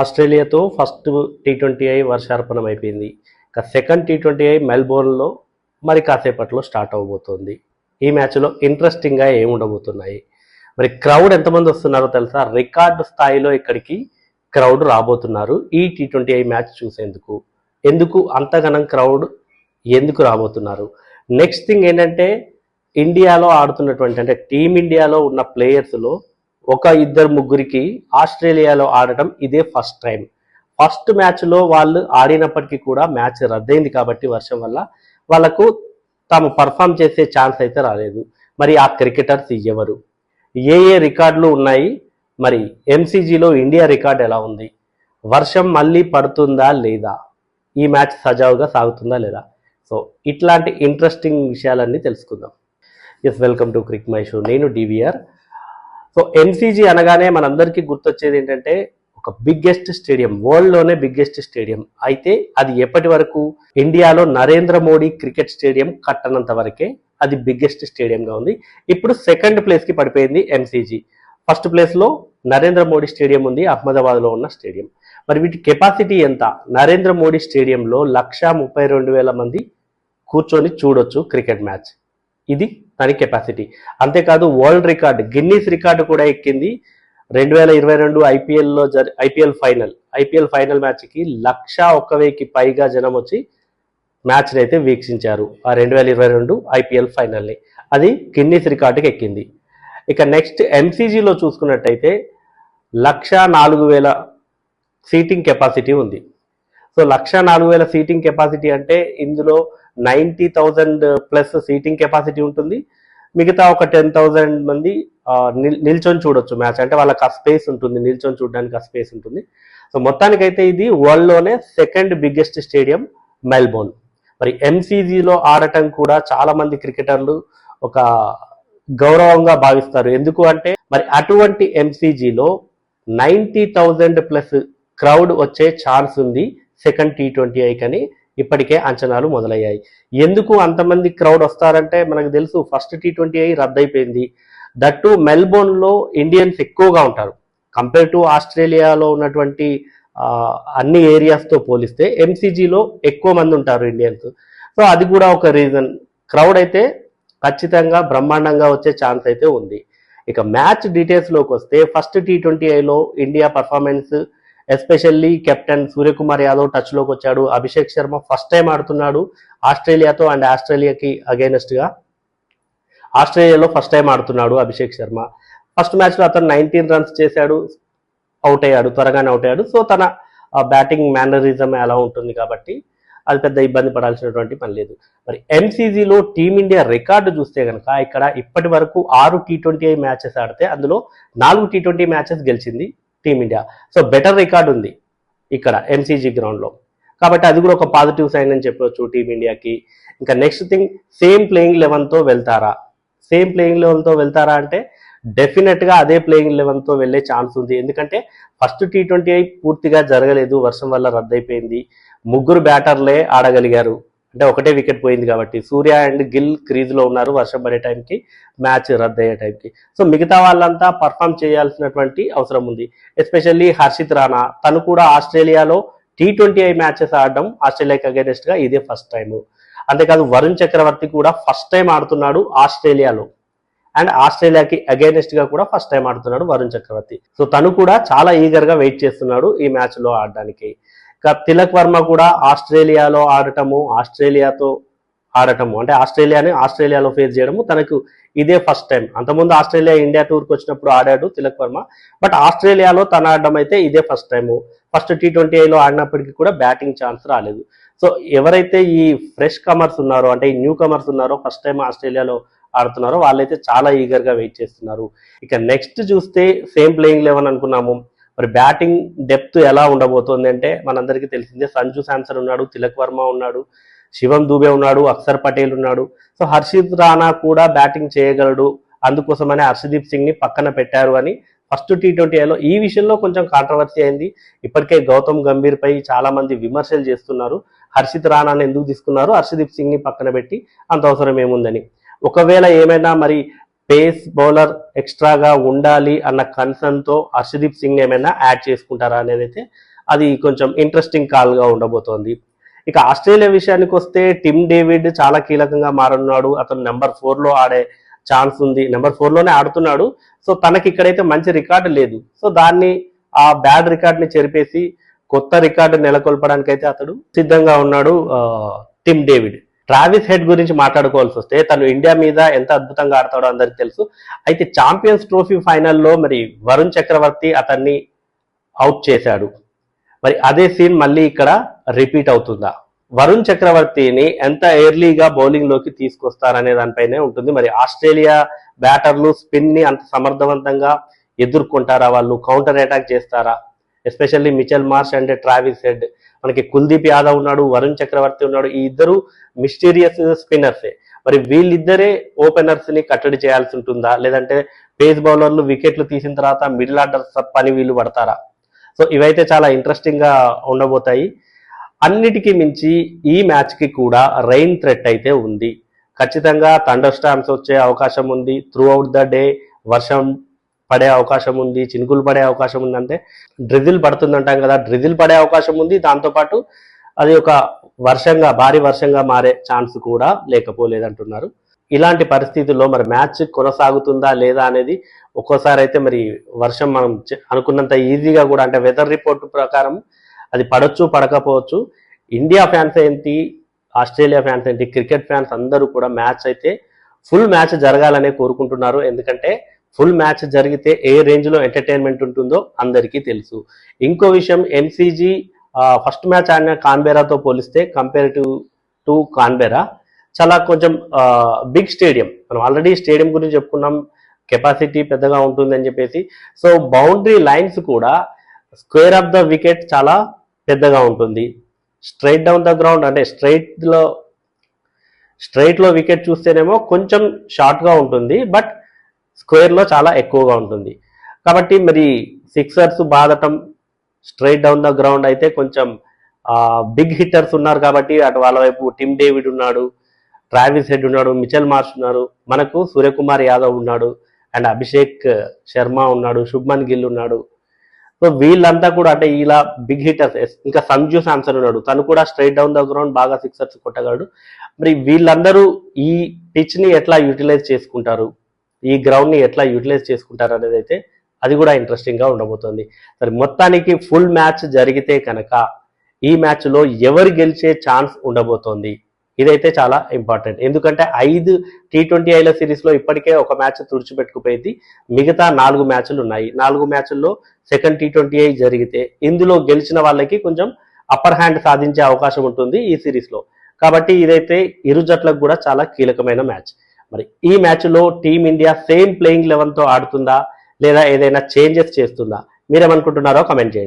ఆస్ట్రేలియాతో first T twenty I వర్షార్పణం అయిపోయింది. ఇక సెకండ్ టీ ట్వంటీ ఐ మెల్బోర్న్లో మరి కాసేపట్లో స్టార్ట్ అవబోతోంది. ఈ మ్యాచ్లో ఇంట్రెస్టింగ్గా ఏమి ఉండబోతున్నాయి మరి క్రౌడ్ ఎంతమంది వస్తున్నారో తెలుసా? రికార్డు స్థాయిలో ఇక్కడికి క్రౌడ్ రాబోతున్నారు ఈ టీ ట్వంటీ ఐ మ్యాచ్ చూసేందుకు. ఎందుకు? అంతగనం క్రౌడ్ ఎందుకు రాబోతున్నారు? నెక్స్ట్ థింగ్ ఏంటంటే ఇండియాలో ఆడుతున్నటువంటి అంటే టీమిండియాలో ఉన్న ప్లేయర్స్లో ఒక ఇద్దరు ముగ్గురికి ఆస్ట్రేలియాలో ఆడటం ఇదే ఫస్ట్ టైం ఫస్ట్ మ్యాచ్లో వాళ్ళు ఆడినప్పటికీ కూడా మ్యాచ్ రద్దయింది కాబట్టి వర్షం వల్ల వాళ్ళకు తాము పర్ఫామ్ చేసే ఛాన్స్ అయితే రాలేదు. మరి ఆ క్రికెటర్స్ ఎవరు ఏ ఏ రికార్డులు ఉన్నాయి? మరి ఎంసీజీలో ఇండియా రికార్డ్ ఎలా ఉంది? వర్షం మళ్ళీ పడుతుందా లేదా? ఈ మ్యాచ్ సజావుగా సాగుతుందా లేదా? సో ఇట్లాంటి ఇంట్రెస్టింగ్ విషయాలన్నీ తెలుసుకుందాం. Yes welcome to crick my show నేను డివిఆర్ సో ఎన్సీజీ అనగానే మనందరికీ గుర్తొచ్చేది ఏంటంటే ఒక బిగ్గెస్ట్ స్టేడియం వరల్డ్లోనే బిగ్గెస్ట్ స్టేడియం అయితే అది ఎప్పటి వరకు? ఇండియాలో నరేంద్ర మోడీ క్రికెట్ స్టేడియం కట్టనంత వరకే అది బిగ్గెస్ట్ స్టేడియంగా ఉంది. ఇప్పుడు సెకండ్ ప్లేస్కి పడిపోయింది ఎంసీజీ ఫస్ట్ ప్లేస్లో నరేంద్ర మోడీ స్టేడియం ఉంది అహ్మదాబాద్లో ఉన్న స్టేడియం మరి వీటి కెపాసిటీ ఎంత? నరేంద్ర మోడీ స్టేడియంలో లక్ష ముప్పై రెండు వేల మంది కూర్చొని చూడొచ్చు క్రికెట్ మ్యాచ్ ఇది దాని కెపాసిటీ అంతేకాదు వరల్డ్ రికార్డ్ గిన్నీస్ రికార్డు కూడా ఎక్కింది. రెండు వేల ఇరవై రెండు ఐపీఎల్లో జరి ఐపీఎల్ ఫైనల్. ఐపీఎల్ ఫైనల్ మ్యాచ్కి లక్ష ఒక్క వెయ్యికి పైగా జనం వచ్చి మ్యాచ్ని అయితే వీక్షించారు ఆ రెండు వేల ఇరవై రెండు ఐపీఎల్ ఫైనల్ని. అది గిన్నీస్ రికార్డుకి ఎక్కింది. ఇక నెక్స్ట్ ఎంసీజీలో చూసుకున్నట్టయితే లక్ష నాలుగు వేల సీటింగ్ కెపాసిటీ ఉంది. సో లక్ష నాలుగు వేల సీటింగ్ కెపాసిటీ అంటే ఇందులో ninety thousand plus seating capacity ఉంటుంది. మిగతా ఒక టెన్ థౌజండ్ మంది నిల్- నిల్చొని చూడొచ్చు మ్యాచ్. అంటే వాళ్ళకి ఆ స్పేస్ ఉంటుంది నిల్చొని చూడడానికి ఆ స్పేస్ ఉంటుంది. సో మొత్తానికైతే ఇది వరల్డ్లోనే సెకండ్ బిగ్గెస్ట్ స్టేడియం మెల్బోర్న్. మరి ఎంసీజీలో ఆడటం కూడా చాలా మంది క్రికెటర్లు ఒక గౌరవంగా భావిస్తారు. ఎందుకు అంటే మరి అటువంటి ఎంసీజీలో నైంటీ థౌజండ్ ప్లస్ క్రౌడ్ వచ్చే ఛాన్స్ ఉంది సెకండ్ టీ ట్వంటీ ఐకని. ఇప్పటికే అంచనాలు మొదలయ్యాయి. ఎందుకు అంతమంది క్రౌడ్ వస్తారంటే మనకు తెలుసు ఫస్ట్ టీ ట్వంటీ ఐ రద్దయిపోయింది. దట్టు మెల్బోర్న్లో ఇండియన్స్ ఎక్కువగా ఉంటారు. కంపేర్ టు ఆస్ట్రేలియాలో ఉన్నటువంటి అన్ని ఏరియాస్తో పోలిస్తే ఎంసీజీలో ఎక్కువ మంది ఉంటారు ఇండియన్స్. సో అది కూడా ఒక రీజన్. క్రౌడ్ అయితే ఖచ్చితంగా బ్రహ్మాండంగా వచ్చే ఛాన్స్ అయితే ఉంది. ఇక మ్యాచ్ డీటెయిల్స్లోకి వస్తే first T twenty ఐలో India performance especially captain Suryakumar Yadav టచ్లోకి వచ్చాడు. అభిషేక్ శర్మ ఫస్ట్ టైం ఆడుతున్నాడు ఆస్ట్రేలియాతో అండ్ ఆస్ట్రేలియాకి అగైనెస్ట్గా ఆస్ట్రేలియాలో ఫస్ట్ టైం ఆడుతున్నాడు అభిషేక్ శర్మ. ఫస్ట్ మ్యాచ్లో అతను నైన్టీన్ రన్స్ చేశాడు అవుట్ అయ్యాడు త్వరగానే అవుట్ అయ్యాడు. సో తన బ్యాటింగ్ మేనరిజం ఎలా ఉంటుంది కాబట్టి అది పెద్ద ఇబ్బంది పడాల్సినటువంటి పని లేదు. మరి ఎంసీజీలో టీమిండియా రికార్డు చూస్తే కనుక ఇక్కడ ఇప్పటి వరకు ఆరు టీ ట్వంటీ మ్యాచెస్ ఆడితే అందులో నాలుగు టీ ట్వంటీ మ్యాచెస్ గెలిచింది. Team India. So better record ఉంది ఇక్కడ ఎంసీజీ గ్రౌండ్లో కాబట్టి అది కూడా ఒక పాజిటివ్ సైన్ అని చెప్పవచ్చు టీమిండియాకి. ఇంకా నెక్స్ట్ థింగ్ సేమ్ ప్లేయింగ్ లెవెన్తో వెళ్తారా? సేమ్ ప్లేయింగ్ లెవెన్తో వెళ్తారా అంటే డెఫినెట్గా అదే ప్లేయింగ్ లెవెన్తో వెళ్ళే ఛాన్స్ ఉంది. ఎందుకంటే ఫస్ట్ టీ ట్వంటీ ఐ పూర్తిగా జరగలేదు వర్షం వల్ల రద్దయిపోయింది. ముగ్గురు బ్యాటర్లే ఆడగలిగారు. అంటే ఒకటే వికెట్ పోయింది కాబట్టి. సూర్య అండ్ గిల్ క్రీజ్లో ఉన్నారు వర్షం పడే టైంకి మ్యాచ్ రద్దయ్యే టైంకి. సో మిగతా వాళ్ళంతా పర్ఫామ్ చేయాల్సినటువంటి అవసరం ఉంది. ఎస్పెషల్లీ హర్షిత్ రాణా. తను కూడా ఆస్ట్రేలియాలో టీ ట్వంటీ ఐ మ్యాచెస్ ఆడడం ఆస్ట్రేలియాకి అగేనెస్ట్గా ఇదే ఫస్ట్ టైం అంతేకాదు వరుణ్ చక్రవర్తి కూడా ఫస్ట్ టైం ఆడుతున్నాడు ఆస్ట్రేలియాలో. అండ్ ఆస్ట్రేలియాకి అగైనెస్ట్గా కూడా ఫస్ట్ టైం ఆడుతున్నాడు వరుణ్ చక్రవర్తి. సో తను కూడా చాలా ఈగర్గా వెయిట్ చేస్తున్నాడు ఈ మ్యాచ్లో ఆడడానికి. తిలక్ వర్మ కూడా ఆస్ట్రేలియాలో ఆడటము ఆస్ట్రేలియాతో ఆడటము. అంటే ఆస్ట్రేలియాని ఆస్ట్రేలియాలో ఫేస్ చేయడము. తనకు ఇదే ఫస్ట్ టైం అంతకుముందు ఆస్ట్రేలియా ఇండియా టూర్కి వచ్చినప్పుడు ఆడాడు తిలక్ వర్మ. బట్ ఆస్ట్రేలియాలో తన ఆడడం అయితే ఇదే first time first T twenty ఐలో ఆడినప్పటికీ కూడా బ్యాటింగ్ ఛాన్స్ రాలేదు. సో ఎవరైతే ఈ ఫ్రెష్ కమర్స్ ఉన్నారో అంటే ఈ న్యూ కమర్స్ ఉన్నారో ఫస్ట్ టైం ఆస్ట్రేలియాలో ఆడుతున్నారో వాళ్ళైతే చాలా ఈగర్గా వెయిట్ చేస్తున్నారు. ఇక నెక్స్ట్ చూస్తే సేమ్ ప్లేయింగ్ లెవెన్ అనుకున్నాము. మరి బ్యాటింగ్ డెప్త్ ఎలా ఉండబోతోంది అంటే మనందరికీ తెలిసిందే. సంజు శాంసన్ ఉన్నాడు తిలక్ వర్మ ఉన్నాడు శివం దూబే ఉన్నాడు అక్షర్ పటేల్ ఉన్నాడు. సో హర్షిత్ రాణా కూడా బ్యాటింగ్ చేయగలడు. అందుకోసమనే హర్షదీప్ సింగ్ని పక్కన పెట్టారు అని ఫస్ట్ టీ ట్వంటీలో ఈ విషయంలో కొంచెం కాంట్రవర్సీ అయింది. ఇప్పటికే గౌతమ్ గంభీర్ పై చాలా మంది విమర్శలు చేస్తున్నారు. హర్షిత్ రాణాను ఎందుకు తీసుకున్నారు? హర్షదీప్ సింగ్ని పక్కన పెట్టి అంత అవసరం ఏముందని. ఒకవేళ ఏమైనా మరి పేస్ బౌలర్ ఎక్స్ట్రాగా ఉండాలి అన్న కన్సర్న్తో హర్షదీప్ సింగ్ ఏమైనా యాడ్ చేసుకుంటారా అనేది అయితే అది కొంచెం ఇంట్రెస్టింగ్ కాల్గా ఉండబోతోంది. ఇక ఆస్ట్రేలియా విషయానికి వస్తే టిమ్ డేవిడ్ చాలా కీలకంగా మారున్నాడు అతను నెంబర్ ఫోర్లో ఆడే ఛాన్స్ ఉంది. నెంబర్ ఫోర్లోనే ఆడుతున్నాడు. సో తనకి ఇక్కడైతే మంచి రికార్డు లేదు. సో దాన్ని ఆ బ్యాడ్ రికార్డ్ని చెరిపేసి కొత్త రికార్డు నెలకొల్పడానికి అయితే అతడు సిద్ధంగా ఉన్నాడు టిమ్ డేవిడ్. ట్రావిస్ హెడ్ గురించి మాట్లాడుకోవాల్సి వస్తే తను ఇండియా మీద ఎంత అద్భుతంగా ఆడతాడో అందరికి తెలుసు. అయితే ఛాంపియన్స్ ట్రోఫీ ఫైనల్లో మరి వరుణ్ చక్రవర్తి అతన్ని అవుట్ చేశాడు. మరి అదే సీన్ మళ్ళీ ఇక్కడ రిపీట్ అవుతుందా? వరుణ్ చక్రవర్తిని ఎంత ఎర్లీగా బౌలింగ్లోకి తీసుకొస్తారనే దానిపైనే ఉంటుంది. మరి ఆస్ట్రేలియా బ్యాటర్లు స్పిన్ని అంత సమర్థవంతంగా ఎదుర్కొంటారా? వాళ్ళు కౌంటర్ అటాక్ చేస్తారా? Especially Mitchell Marsh and Travis Head మనకి కుల్దీప్ యాదవ్ ఉన్నాడు వరుణ్ చక్రవర్తి ఉన్నాడు ఈ ఇద్దరు మిస్టీరియస్ స్పిన్నర్సే మరి వీళ్ళిద్దరే ఓపెనర్స్ని కట్టడి చేయాల్సి ఉంటుందా? లేదంటే పేస్ బౌలర్లు వికెట్లు తీసిన తర్వాత మిడిల్ ఆర్డర్ పని వీళ్ళు పడతారా? సో ఇవైతే చాలా ఇంట్రెస్టింగ్గా ఉండబోతాయి. అన్నిటికీ మించి ఈ మ్యాచ్కి కూడా రెయిన్ థ్రెట్ అయితే ఉంది. ఖచ్చితంగా థండర్ స్టామ్స్ వచ్చే అవకాశం ఉంది. త్రూ అవుట్ ద డే వర్షం పడే అవకాశం ఉంది చినుకులు పడే అవకాశం ఉంది అంటే డ్రిజిల్ పడుతుందంటాం కదా డ్రిజిల్ పడే అవకాశం ఉంది. దాంతోపాటు అది ఒక వర్షంగా భారీ వర్షంగా మారే ఛాన్స్ కూడా లేకపోలేదంటున్నారు. ఇలాంటి పరిస్థితుల్లో మరి మ్యాచ్ కొనసాగుతుందా లేదా అనేది ఒక్కోసారి అయితే మరి వర్షం మనం అనుకున్నంత ఈజీగా కూడా అంటే వెదర్ రిపోర్ట్ ప్రకారం అది పడొచ్చు పడకపోవచ్చు. ఇండియా ఫ్యాన్స్ ఏంటి ఆస్ట్రేలియా ఫ్యాన్స్ ఏంటి క్రికెట్ ఫ్యాన్స్ అందరూ కూడా మ్యాచ్ అయితే ఫుల్ మ్యాచ్ జరగాలనే కోరుకుంటున్నారు. ఎందుకంటే ఫుల్ మ్యాచ్ జరిగితే ఏ రేంజ్లో ఎంటర్టైన్మెంట్ ఉంటుందో అందరికీ తెలుసు. ఇంకో విషయం ఎన్సీజీ ఫస్ట్ మ్యాచ్ ఆడిన కాన్బెరాతో పోలిస్తే కంపేరిటివ్ టు కాన్బెరా చాలా కొంచెం బిగ్ స్టేడియం. మనం ఆల్రెడీ స్టేడియం గురించి చెప్పుకున్నాం కెపాసిటీ పెద్దగా ఉంటుందని చెప్పేసి. సో బౌండరీ లైన్స్ కూడా స్క్వేర్ ఆఫ్ ద వికెట్ చాలా పెద్దగా ఉంటుంది. స్ట్రైట్ డౌన్ ద గ్రౌండ్ అంటే స్ట్రైట్లో స్ట్రైట్లో వికెట్ చూస్తేనేమో కొంచెం షార్ట్గా ఉంటుంది. బట్ స్క్వేర్లో చాలా ఎక్కువగా ఉంటుంది. కాబట్టి మరి సిక్సర్స్ బాదటం స్ట్రైట్ డౌన్ ద గ్రౌండ్ అయితే కొంచెం బిగ్ హిట్టర్స్ ఉన్నారు కాబట్టి అటు వాళ్ళ వైపు టిమ్ డేవిడ్ ఉన్నాడు ట్రావిస్ హెడ్ ఉన్నాడు మిచెల్ మార్ష్ ఉన్నారు మనకు సూర్యకుమార్ యాదవ్ ఉన్నాడు అండ్ అభిషేక్ శర్మ ఉన్నాడు శుభ్మన్ గిల్ ఉన్నాడు. సో వీళ్ళంతా కూడా అంటే ఇలా బిగ్ హిట్టర్స్ ఇంకా సంజు శాంసన్ ఉన్నాడు. తను కూడా స్ట్రైట్ డౌన్ ద గ్రౌండ్ బాగా సిక్సర్స్ కొట్టగలడు. మరి వీళ్ళందరూ ఈ పిచ్ని ఎట్లా యూటిలైజ్ చేసుకుంటారు? ఈ గ్రౌండ్ని ఎట్లా యూటిలైజ్ చేసుకుంటారు అనేది అయితే అది కూడా ఇంట్రెస్టింగ్గా ఉండబోతుంది. సరే మొత్తానికి ఫుల్ మ్యాచ్ జరిగితే కనుక ఈ మ్యాచ్లో ఎవరు గెలిచే ఛాన్స్ ఉండబోతోంది? ఇదైతే చాలా ఇంపార్టెంట్ ఎందుకంటే ఐదు టీ ట్వంటీ ఐల సిరీస్లో ఇప్పటికే ఒక మ్యాచ్ తుడిచిపెట్టుకుపోయింది. మిగతా నాలుగు మ్యాచ్లు ఉన్నాయి. నాలుగు మ్యాచ్ల్లో సెకండ్ టీ ట్వంటీ ఐ జరిగితే ఇందులో గెలిచిన వాళ్ళకి కొంచెం అప్పర్ హ్యాండ్ సాధించే అవకాశం ఉంటుంది ఈ సిరీస్లో కాబట్టి ఇదైతే ఇరు జట్లకు కూడా చాలా కీలకమైన మ్యాచ్ మరి ఈ మ్యాచ్లో టీమిండియా సేమ్ ప్లేయింగ్ లెవెన్తో ఆడుతుందా లేదా ఏదైనా చేంజెస్ చేస్తుందా? మీరేమనుకుంటున్నారో కమెంట్ చేయండి.